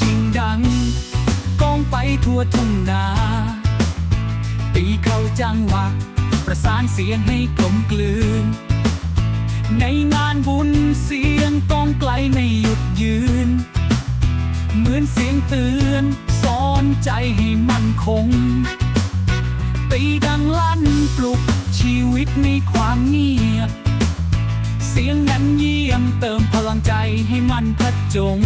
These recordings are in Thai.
ชิงดังกองไปทั่วทุ่งนาตีเข้าจังหวะประสานเสียงให้กลมกลืน ในงานบุญเสียงก้องไกลไม่หยุดยืน เหมือนเสียงเตือนสอนใจให้มั่นคงตีดังลั่นปลุกชีวิตในความเงียบ เสียงนั้นเยี่ยมเติมพลังใจให้มันพัดจง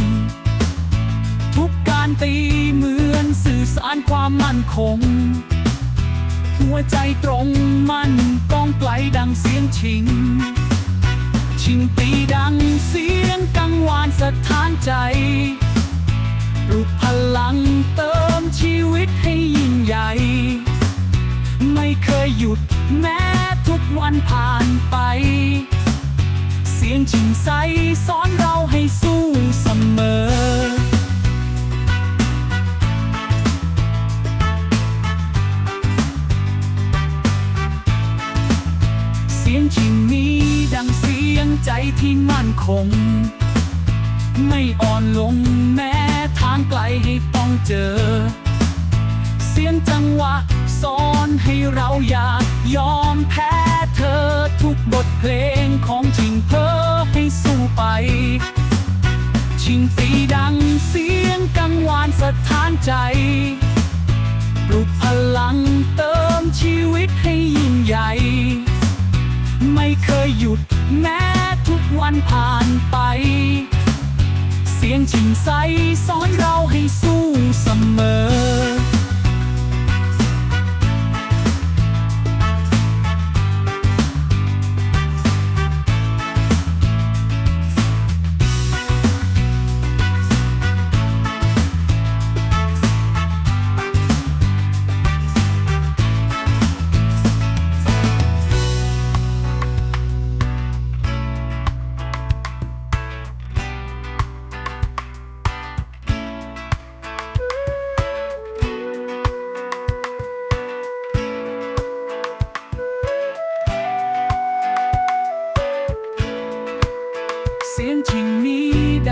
การตีเหมือนสื่อสารความมั่นคง หัวใจตรงมันก้องไกลดังเสียงชิง ชิงตีดังเสียงกังวานสะท้านใจปลุกพลังเติมชีวิตให้ยิ่งใหญ่ ไม่เคยหยุดแม้ทุกวันผ่านไป เสียงชิงใสสอน้ดังเสียงใจที่มั่นคง ไม่อ่อนลงแม้ทางไกลให้ต้องเจอ เสียงจังหวะสอนให้เราอย่ายอมแพ้เธอทุกบทเพลงของชิงเพ้อให้สู้ไป ชิงตีดังเสียงกังวานสะท้านใจปลุกพลังเติมชีวิตให้ยิ่งใหญ่ ยหยุดแม้ทุกวันผ่านไป เสียงชิงใสสอนเราให้สู้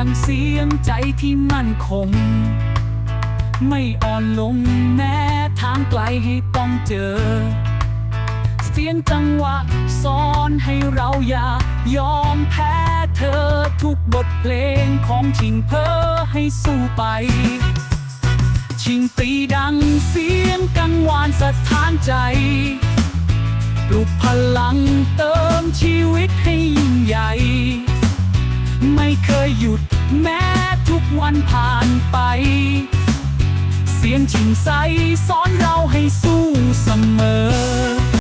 ดังเสียงใจที่มั่นคง ไม่อ่อนลงแม้ทางไกลให้ต้องเจอ เสียงจังหวะสอนให้เราอย่ายอมแพ้เธอทุกบทเพลงของชิงเพ้อให้สู้ไป ชิงตีดังเสียงกังวานสะท้านใจปลุกพลังเติมชีวิตให้ยิ่งใหญ่ ไม่เคยหยุด ผ่านไป เสียงชิงใสสอนเราให้สู้เสมอ